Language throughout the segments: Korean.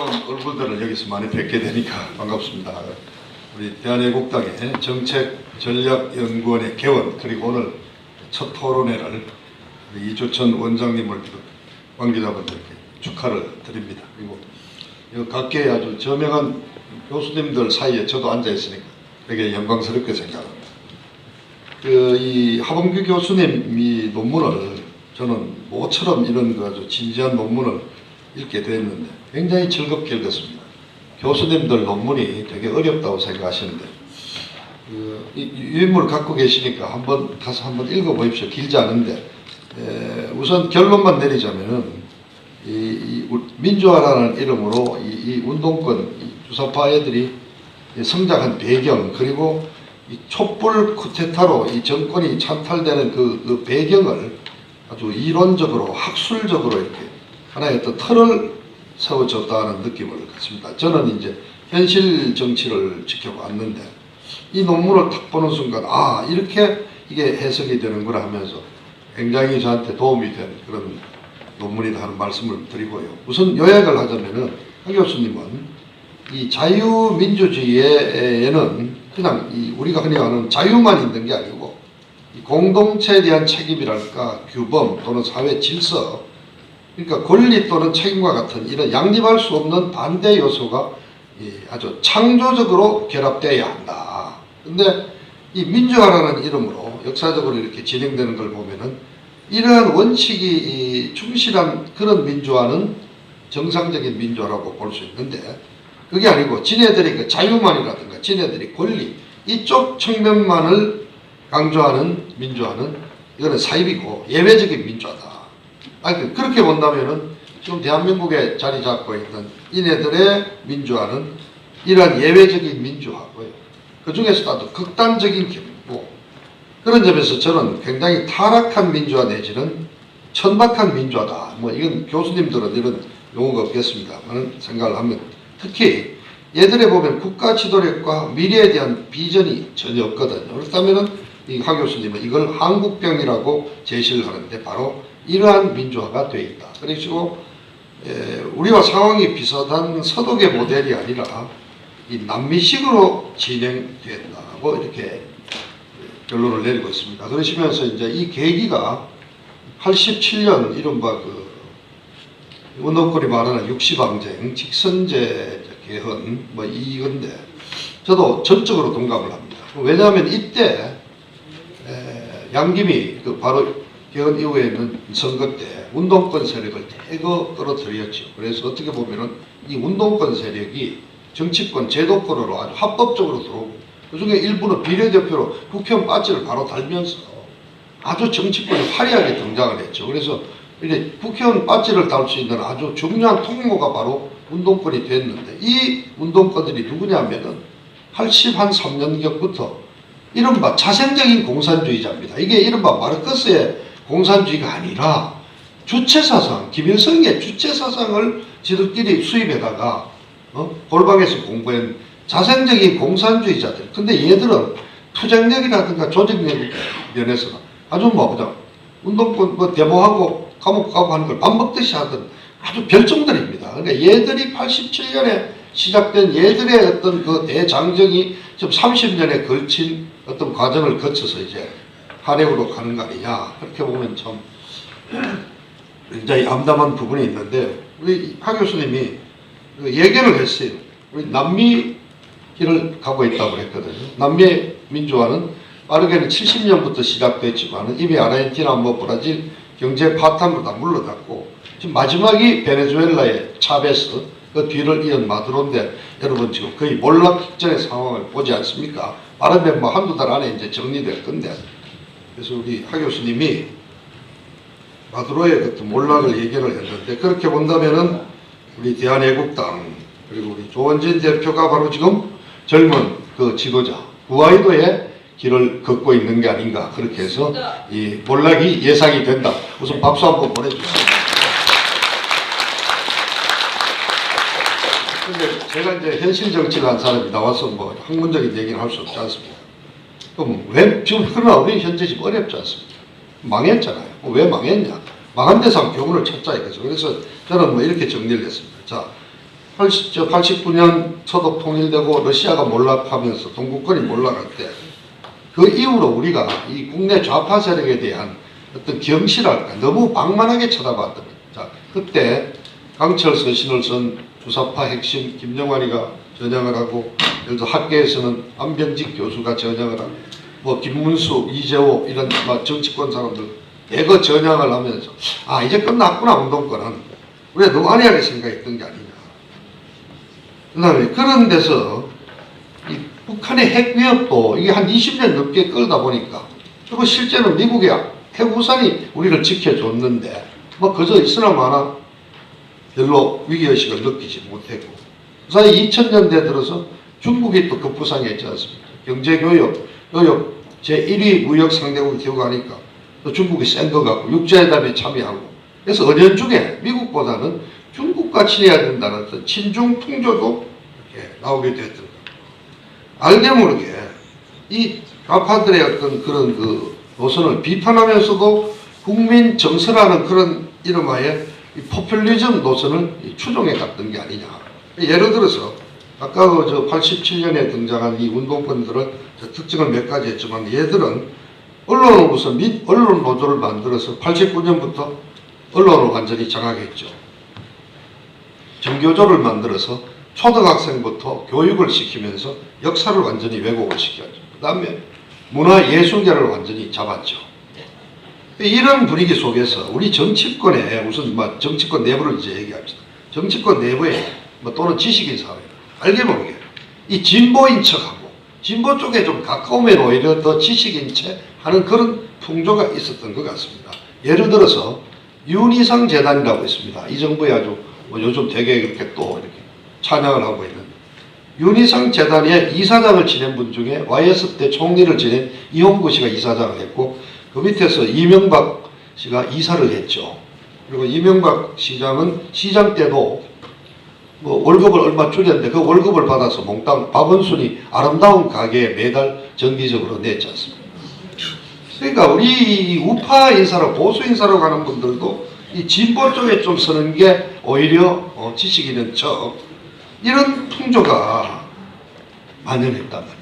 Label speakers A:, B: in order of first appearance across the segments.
A: 아름다운 얼굴들을 여기서 많이 뵙게 되니까 반갑습니다. 우리 대한애국당의 정책전략연구원의 개원 그리고 오늘 첫 토론회를 이주천 원장님을 비롯 관계자분들께 축하를 드립니다. 그리고 이 각계의 아주 저명한 교수님들 사이에 저도 앉아 있으니까 되게 영광스럽게 생각합니다. 그 이 하범규 교수님 이 논문을 저는 모처럼 이런 그 아주 진지한 논문을 읽게 됐는데 굉장히 즐겁게 읽었습니다. 교수님들 논문이 되게 어렵다고 생각하시는데 유인물 갖고 계시니까 한번 가서 한번 읽어보십시오. 길지 않은데 에, 우선 결론만 내리자면은 이, 이 우- 민주화라는 이름으로 이, 이 운동권 이 주사파 애들이 이 성장한 배경 그리고 이 촛불 쿠데타로 이 정권이 찬탈되는 그, 그 배경을 아주 이론적으로 학술적으로 이렇게 하나의 어떤 틀을 세워줬다는 느낌을 갖습니다. 저는 이제 현실 정치를 지켜봤는데 이 논문을 딱 보는 순간 아 이렇게 이게 해석이 되는구나 하면서 굉장히 저한테 도움이 된 그런 논문이다 하는 말씀을 드리고요. 우선 요약을 하자면은 한 교수님은 이 자유민주주의에는 그냥 이 우리가 흔히 아는 자유만 있는 게 아니고 이 공동체에 대한 책임이랄까 규범 또는 사회 질서 그러니까 권리 또는 책임과 같은 이런 양립할 수 없는 반대 요소가 이 아주 창조적으로 결합되어야 한다. 근데 이 민주화라는 이름으로 역사적으로 이렇게 진행되는 걸 보면은 이러한 원칙이 이 충실한 그런 민주화는 정상적인 민주화라고 볼 수 있는데 그게 아니고 지네들이 그 자유만이라든가 지네들이 권리 이쪽 측면만을 강조하는 민주화는 이거는 사입이고 예외적인 민주화다. 아니 그렇게 본다면은 지금 대한민국에 자리 잡고 있는 이네들의 민주화는 이러한 예외적인 민주화고요. 그 중에서도 극단적인 경우고 그런 점에서 저는 굉장히 타락한 민주화 내지는 천박한 민주화다. 뭐 이건 교수님들은 이런 용어가 없겠습니다만 생각을 하면 특히 예전에 보면 국가 지도력과 미래에 대한 비전이 전혀 없거든요. 그렇다면은 이하 교수님은 이걸 한국병이라고 제시를 하는데 바로 이러한 민주화가 되어 있다. 에, 우리와 상황이 비슷한 서독의 모델이 아니라 이 남미식으로 진행된다고 이렇게 결론을 내리고 있습니다. 그러시면서 이제 이 계기가 87년 이른바 그 운동권이 말하는 육시방쟁, 직선제 개헌 뭐 이건데 저도 전적으로 동감을 합니다. 왜냐하면 이때 에, 양김이 그 바로 개헌 이후에는 선거 때 운동권 세력을 대거 끌어들였죠. 그래서 어떻게 보면은 이 운동권 세력이 정치권 제도권으로 아주 합법적으로 들어오고 그중에 일부는 비례대표로 국회의원 빠지를 바로 달면서 아주 정치권이 화려하게 등장을 했죠. 그래서 이제 국회의원 빠지를 달 수 있는 아주 중요한 통로가 바로 운동권이 됐는데 이 운동권들이 누구냐면은 80한 3년경부터 이른바 자생적인 공산주의자입니다. 이게 이른바 마르크스의 공산주의가 아니라 주체사상, 김일성의 주체사상을 지들끼리 수입해다가 어? 골방에서 공부한 자생적인 공산주의자들. 근데 얘들은 투쟁력이라든가 조직력 면에서는 아주 뭐 그냥 운동권 뭐 데모하고 감옥 가고 하는 걸밥 먹듯이 하던 아주 별종들입니다. 그러니까 얘들이 87년에 시작된 얘들의 어떤 그 대장정이 지금 30년에 걸친 어떤 과정을 거쳐서 이제 한해으로 가는 거 아니냐. 그렇게 보면 참 굉장히 암담한 부분이 있는데 우리 하 교수님이 그 예견을 했어요. 우리 남미 길을 가고 있다고 했거든요. 남미의 민주화는 빠르게는 70년부터 시작됐지만 이미 아르헨티나, 뭐 브라질 경제 파탄으로 다 물러갔고 지금 마지막이 베네수엘라의 차베스 그 뒤를 이은 마두로인데 여러분 지금 거의 몰락 직전의 상황을 보지 않습니까? 빠르면 뭐 한두 달 안에 이제 정리될 건데 그래서 우리 하 교수님이 마두로의 그 몰락을 예견을 했는데 그렇게 본다면은 우리 대한애국당 그리고 우리 조원진 대표가 바로 지금 젊은 그 지도자 구아이도의 길을 걷고 있는 게 아닌가 그렇게 해서 이 몰락이 예상이 된다. 우선 박수 한번 보내주세요. 근데 제가 이제 현실 정치를 한 사람이 나와서 뭐 학문적인 얘기를 할수 없지 않습니까? 그럼 왜 지금 그러나 우리 현재 지금 어렵지 않습니까? 망했잖아요. 뭐왜 망했냐? 망한 데서 교훈을 찾자 이거죠. 그래서 저는 뭐 이렇게 정리를 했습니다. 자, 80, 저 89년 서독 통일되고 러시아가 몰락하면서 동구권이 몰락할 때 그 이후로 우리가 이 국내 좌파 세력에 대한 어떤 경시랄까 너무 방만하게 쳐다봤던. 자, 그때 강철 서신을 쓴 주사파 핵심 김정환이가 전향을 하고 들어 학계에서는 안병직 교수가 전향을 하고 뭐 김문수, 이재호 이런 막 정치권 사람들 대거 전향을 하면서 아 이제 끝났구나 운동권은 우리가 너무 안해하게 생각했던 게 아니냐. 그 다음에 그런 데서 이 북한의 핵 위협도 이게 한 20년 넘게 끌다 보니까 그리고 실제로 미국의 핵 우산이 우리를 지켜줬는데 뭐 그저 있으나 마나 별로 위기의식을 느끼지 못했고 그 사이 2000년대 들어서 중국이 또 급부상했지 않습니까? 경제교역, 교역 제1위 무역 상대국이 되고 하니까 또 중국이 센 것 같고 육자회담에 참여하고 그래서 은연중에 미국보다는 중국과 친해야 된다는 어떤 친중 풍조도 이렇게 나오게 됐던 겁니다. 알게 모르게 이 좌파들의 어떤 그런 그 노선을 비판하면서도 국민 정서라는 그런 이름하에 이 포퓰리즘 노선을 이 추종해 갔던 게 아니냐. 예를 들어서 아까 그저 87년에 등장한 이 운동권들은 저 특징을 몇 가지 했지만 얘들은 우선 민, 언론 노조를 만들어서 89년부터 언론을 완전히 장악했죠. 정교조를 만들어서 초등학생부터 교육을 시키면서 역사를 완전히 왜곡을 시켰죠. 그 다음에 문화예술계를 완전히 잡았죠. 이런 분위기 속에서 우리 정치권에 우선 뭐 정치권 내부를 이제 얘기합시다. 정치권 내부에 뭐 또는 지식인 사회 알게 모르게 이 진보인 척하고 진보 쪽에 좀 가까우면 오히려 더 지식인 채 하는 그런 풍조가 있었던 것 같습니다. 예를 들어서 윤희상 재단이라고 있습니다. 이 정부에 아주 뭐 요즘 되게 이렇게 또 이렇게 찬양을 하고 있는 윤희상 재단의 이사장을 지낸 분 중에 YS 때 총리를 지낸 이홍구 씨가 이사장을 했고 그 밑에서 이명박 씨가 이사를 했죠. 그리고 이명박 시장은 시장 때도 뭐 월급을 얼마 줄였는데 그 월급을 받아서 몽땅 박원순이 아름다운 가게에 매달 정기적으로 냈지 않습니까? 그러니까 우리 우파 인사로 보수 인사로 가는 분들도 이 진보 쪽에 좀 서는 게 오히려 어, 지식인은 척 이런 풍조가 만연했단 말이에요.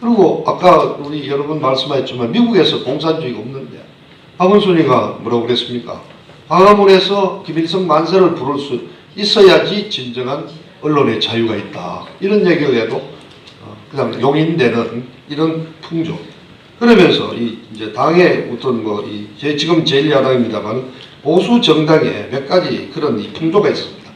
A: 그리고 아까 우리 여러분 말씀하셨지만 미국에서 공산주의가 없는데 박원순이가 뭐라고 그랬습니까? 광화문에서 김일성 만세를 부를 수 있어야지 진정한 언론의 자유가 있다. 이런 얘기를 해도 어, 그다음 용인되는 이런 풍조. 그러면서 이 이제 당의 어떤 뭐이제 지금 제1야당입니다만 보수 정당에 몇 가지 그런 이 풍조가 있습니다.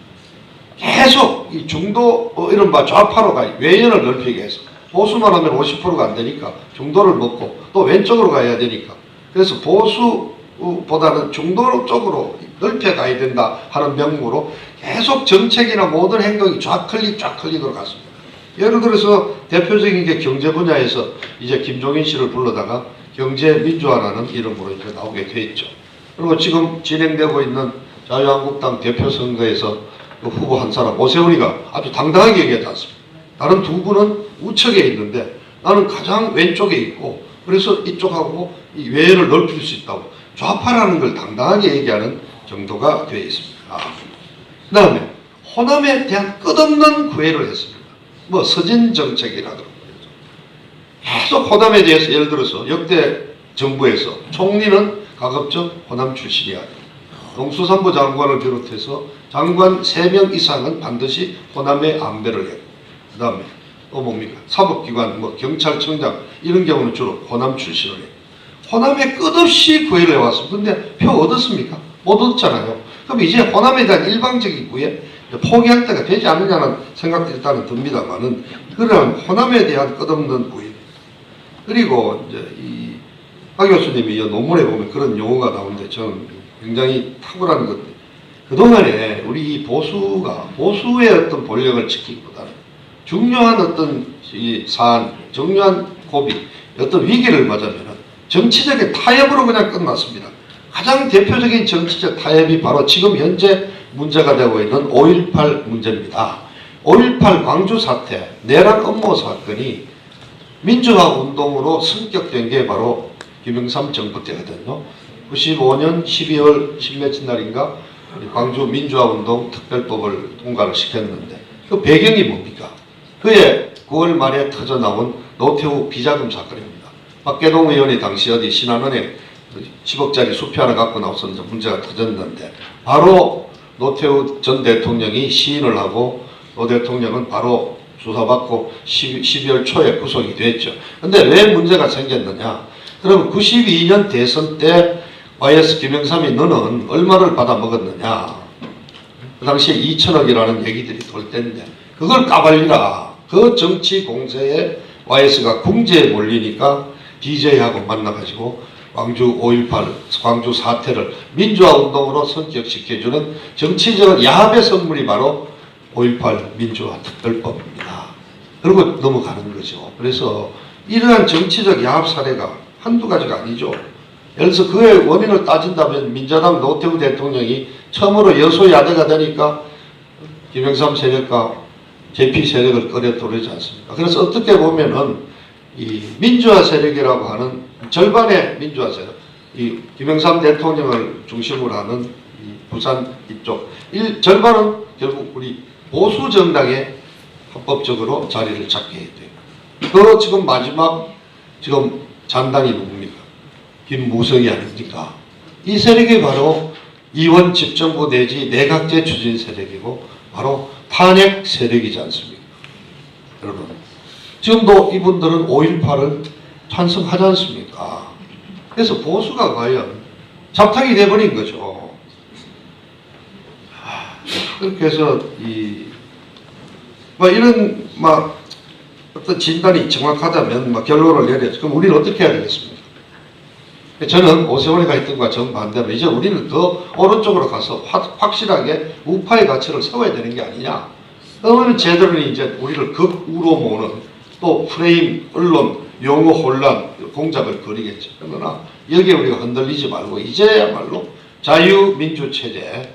A: 계속 이 중도 어, 이른바 좌파로 가 외연을 넓히기 위해서 보수만 하면 50%가 안 되니까 중도를 먹고 또 왼쪽으로 가야 되니까 그래서 보수보다는 중도 쪽으로 넓혀 가야 된다 하는 명목으로 계속 정책이나 모든 행동이 좌클릭 좌클릭으로 갔습니다. 예를 들어서 대표적인 게 경제 분야에서 이제 김종인 씨를 불러다가 경제 민주화라는 이름으로 이제 나오게 돼 있죠. 그리고 지금 진행되고 있는 자유한국당 대표 선거에서 그 후보 한 사람 오세훈이가 아주 당당하게 얘기하지 않습니다. 다른 두 분은 우측에 있는데 나는 가장 왼쪽에 있고 그래서 이쪽하고 이 외연을 넓힐 수 있다고 좌파라는 걸 당당하게 얘기하는 정도가 되어 있습니다. 그 다음에 호남에 대한 끝없는 구애를 했습니다. 뭐 서진 정책이라 그러고 계속 호남에 대해서 예를 들어서 역대 정부에서 총리는 가급적 호남 출신이야. 농수산부 장관을 비롯해서 장관 3명 이상은 반드시 호남에 안배를 했고 그 다음에 또 뭡니까 사법기관 뭐 경찰청장 이런 경우는 주로 호남 출신을 해요. 호남에 끝없이 구애를 해왔습니다. 근데 표 얻었습니까? 못 얻었잖아요. 그럼 이제 호남에 대한 일방적인 구애 포기할 때가 되지 않느냐는 생각도 일단은 듭니다만은 그런 호남에 대한 끝없는 구애 그리고 이제 이 박 교수님이 이 논문에 보면 그런 용어가 나오는데 저는 굉장히 탁월한 것 그동안에 우리 이 보수가 보수의 어떤 본령을 지키기보다는 중요한 어떤 이 사안, 중요한 고비, 어떤 위기를 맞으면 정치적인 타협으로 그냥 끝났습니다. 가장 대표적인 정치적 타협이 바로 지금 현재 문제가 되고 있는 5.18 문제입니다. 5.18 광주 사태, 내란 업무 사건이 민주화 운동으로 성격된 게 바로 김영삼 정부 때거든요. 95년 12월 10며칠 날인가 이 광주 민주화 운동 특별법을 통과를 시켰는데 그 배경이 뭡니까? 그해 9월 말에 터져 나온 노태우 비자금 사건입니다. 박계동 의원이 당시 어디 신한은행 10억짜리 수표 하나 갖고 이제 문제가 터졌는데 바로 노태우 전 대통령이 시인을 하고 노 대통령은 바로 조사받고 12, 월 초에 구속이 됐죠. 근데 왜 문제가 생겼느냐? 그럼 92년 대선 때 YS 김영삼이 너는 얼마를 받아 먹었느냐? 그 당시에 2천억이라는 얘기들이 돌 때인데 그걸 까발리라. 그 정치 공세에 YS가 궁지에 몰리니까 DJ하고 만나가지고 광주 5.18 광주 사태를 민주화 운동으로 성격시켜주는 정치적인 야합의 선물이 바로 5.18 민주화 특별법입니다. 그리고 넘어가는 거죠. 그래서 이러한 정치적 야합 사례가 한두 가지가 아니죠. 예를 들어서 그의 원인을 따진다면 민자당 노태우 대통령이 처음으로 여소야대가 되니까 김영삼 세력과 JP 세력을 들이지 않습니까? 그래서 어떻게 보면은 이 민주화 세력이라고 하는 절반의 민주화 세력, 이 김영삼 대통령을 중심으로 하는 이 부산 이쪽 일 절반은 결국 우리 보수 정당에 합법적으로 자리를 잡게 돼요. 그 지금 마지막 지금 잔당이 누굽니까? 김무성이 아닙니까? 이 세력이 바로 이원 집정부 내지 내각제 추진 세력이고 바로 탄핵 세력이지 않습니까? 여러분 지금도 이분들은 5.18을 찬성하지 않습니까? 그래서 보수가 과연 잡탕이 돼버린 거죠. 하, 그렇게 해서 이, 뭐 이런, 막, 어떤 진단이 정확하다면 막 결론을 내려야죠. 그럼 우리는 어떻게 해야 되겠습니까? 저는 오세훈이가 했던 것과 정반대로 이제 우리는 더 오른쪽으로 가서 확, 확실하게 우파의 가치를 세워야 되는 게 아니냐. 그러면 제대로는 이제 우리를 극우로 모는 또 프레임, 언론, 용어 혼란 공작을 벌이겠죠. 그러나 여기에 우리가 흔들리지 말고 이제야말로 자유민주 체제,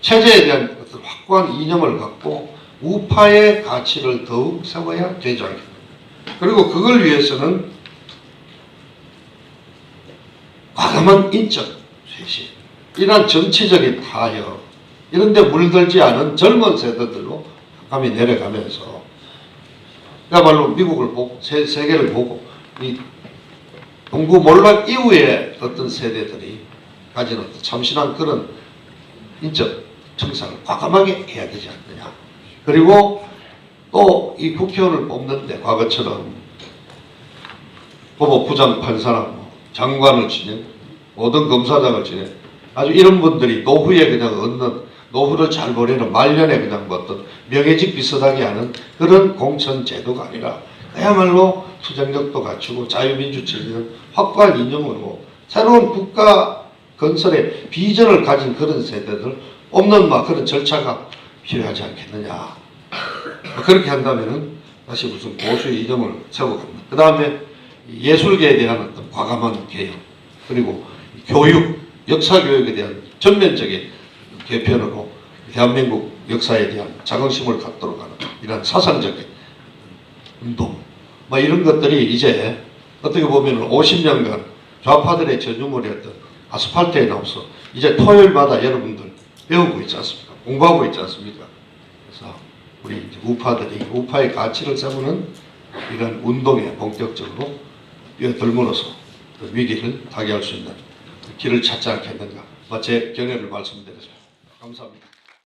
A: 체제에 대한 어떤 확고한 이념을 갖고 우파의 가치를 더욱 세워야 되지 않겠나. 그리고 그걸 위해서는 과감한 인적 쇄신, 이러한 정치적인 타협, 이런 데 물들지 않은 젊은 세대들로 감히 내려가면서 그야말로 미국을 보고 세, 세계를 보고 이 동구 몰락 이후에 어떤 세대들이 가진 어떤 참신한 그런 인적 청산을 과감하게 해야 되지 않느냐. 그리고 또 이 국회의원을 뽑는데 과거처럼 후보 부장 판사나 뭐 장관을 지낸 모든 검사장을 지낸 아주 이런 분들이 노후에 그냥 얻는 노후를 잘 보내는 말년에 그냥 뭐 어떤 명예직 비슷하게 하는 그런 공천 제도가 아니라 그야말로 투쟁력도 갖추고 자유민주 체제는 확고한 이념으로 새로운 국가 건설의 비전을 가진 그런 세대들 없는 막 그런 절차가 필요하지 않겠느냐. 그렇게 한다면은 다시 무슨 보수의 이념을 갑니다. 그 다음에 예술계에 대한 어떤 과감한 개혁 그리고 교육, 역사 교육에 대한 전면적인 개편으로 대한민국 역사에 대한 자긍심을 갖도록 하는 이런 사상적인 운동 뭐 이런 것들이 이제 어떻게 보면 50년간 좌파들의 전유물이었던 아스팔트에 나와서 이제 토요일마다 여러분들 배우고 있지 않습니까? 공부하고 있지 않습니까? 그래서 우리 우파들이 우파의 가치를 세우는 이런 운동에 본격적으로 뛰어들므로써 그 위기를 타개할 수 있는 길을 찾지 않겠는가. 뭐제 견해를 말씀드렸습니다. 감사합니다.